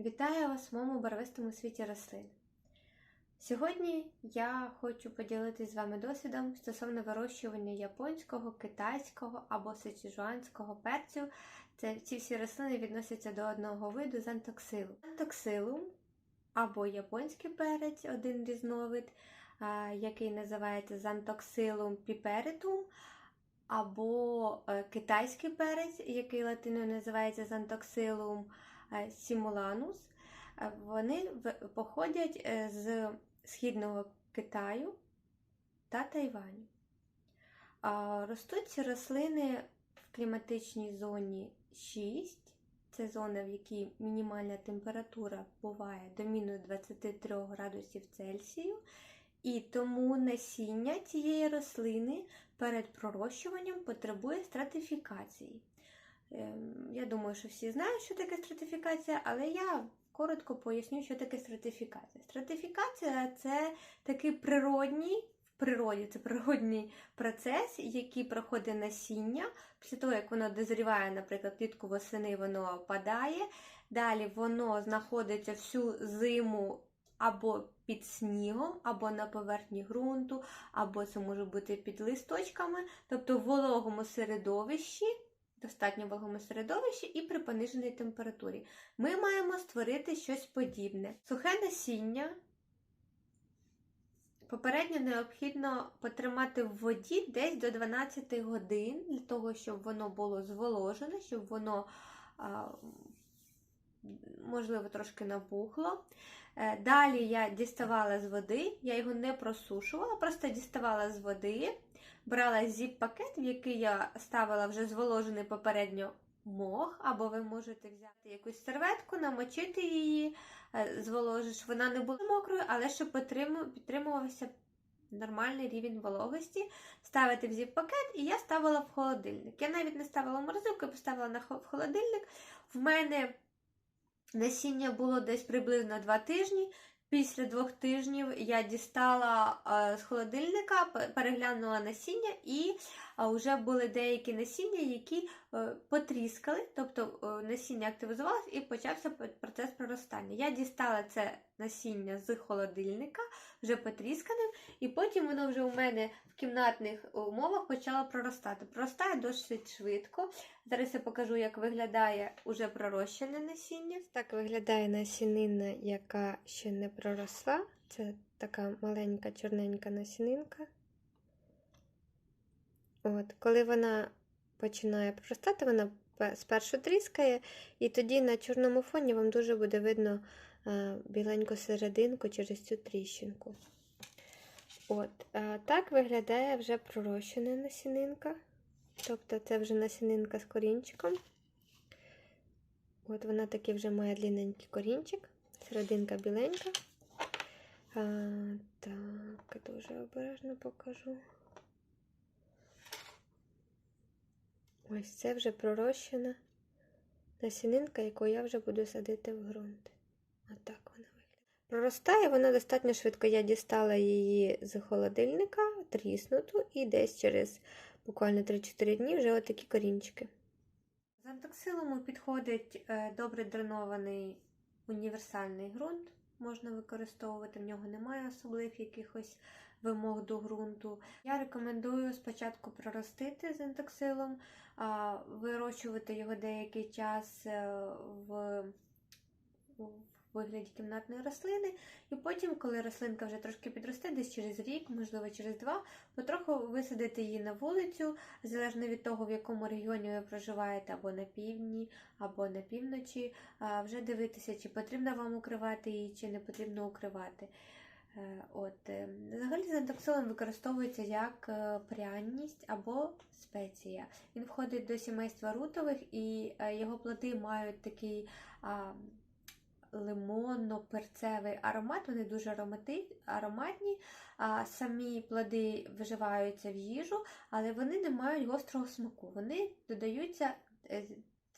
Вітаю вас в моєму барвистому світі рослин. Сьогодні я хочу поділитися з вами досвідом стосовно вирощування японського, китайського або сичуанського перцю. Це ці всі рослини відносяться до одного виду зантоксилу. Зантоксилум або японський перець, один різновид, який називається зантоксилум піперитум, або е, китайський перець, який латиною називається зантоксилум сімуланус. Е, Вони походять е, з східного Китаю та Тайваню. Ростуть ці рослини в кліматичній зоні 6. Це зона, в якій мінімальна температура буває до мінус 23 градусів Цельсію. І тому насіння цієї рослини перед пророщуванням потребує стратифікації. Ем, Я думаю, що всі знають, що таке стратифікація, але я коротко поясню, що таке стратифікація. Стратифікація це такий природній, в природі це природній процес, який проходить насіння. Після того, як воно дозріває, наприклад, влітку восени воно опадає. Далі воно знаходиться всю зиму або під снігом, або на поверхні ґрунту, або це може бути під листочками, тобто в вологому середовищі достатньо вологому середовищі і при пониженій температурі. Ми маємо створити щось подібне. Сухе насіння попередньо необхідно потримати в воді десь до 12 годин, для того, щоб воно було зволожене, щоб воно, можливо, трошки набухло. Е, Далі я діставала з води, я його не просушувала, просто діставала з води, брала зіп-пакет, в який я ставила вже зволожений попередньо мох, або ви можете взяти якусь серветку, намочити її, е, зволожиш. Вона не була мокрою, але щоб підтримувався нормальний рівень вологості, ставити в зіп-пакет, і я ставила в холодильник. Я навіть не ставила в я поставила в холодильник. В мене насіння було десь приблизно 2 тижні. Після двох тижнів я дістала е, з холодильника, переглянула насіння, і вже були деякі насіння, які е, потріскали, тобто е, насіння активізувалося і почався процес проростання. Я дістала це насіння з холодильника, вже потрісканим, і потім воно вже у мене в кімнатних умовах почало проростати. Проростає досить швидко. Зараз я покажу, як виглядає уже пророщене насіння. Так виглядає насінина, яка ще не проросла. Це така маленька чорненька насінинка. От, коли вона починає проростати, вона спершу тріскає, і тоді на чорному фоні вам дуже буде видно біленьку серединку через цю тріщинку. От, так виглядає вже пророщена насінинка. Тобто це вже насінинка з корінчиком. От вона такий вже має длинненький корінчик, серединка біленька. А, так, дуже обережно покажу. Ось це вже пророщена насінинка, яку я вже буду садити в ґрунт. Отак вона виглядає. Проростає вона достатньо швидко. Я дістала її з холодильника, тріснуту, і десь через буквально 3-4 дні вже отакі корінчики. З антоксилому підходить е, добре дренований універсальний ґрунт. Можна використовувати, в нього немає особливих якихось вимог до ґрунту. Я рекомендую спочатку проростити з антоксилом, а, вирощувати його деякий час е, в вигляді кімнатної рослини, і потім, коли рослинка вже трошки підросте, десь через рік, можливо, через два, потроху висадити її на вулицю, залежно від того, в якому регіоні ви проживаєте, або на півдні, або на півночі, вже дивитися, чи потрібно вам укривати її, чи не потрібно укривати. Е, От, е, взагалі зентоксилин використовується як е, пряність або спеція. Він входить до сімейства рутових і його плоди мають такий лимонно-перцевий аромат, вони дуже ароматні. Самі плоди вживаються в їжу, але вони не мають гострого смаку. Вони додаються е,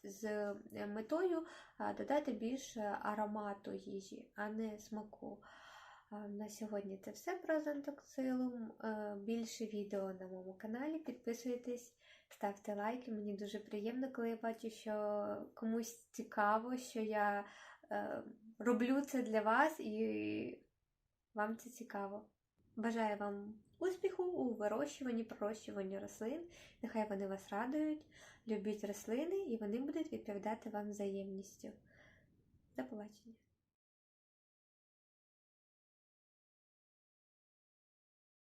з метою додати більше аромату їжі, а не смаку. На сьогодні це все про зонтоксилум. Е, Більше відео на моєму каналі. Підписуйтесь, ставте лайки. Мені дуже приємно, коли я бачу, що комусь цікаво, що я роблю це для вас і вам це цікаво. Бажаю вам успіху у вирощуванні, пророщуванні рослин. Нехай вони вас радують, любіть рослини і вони будуть відповідати вам взаємністю. До побачення!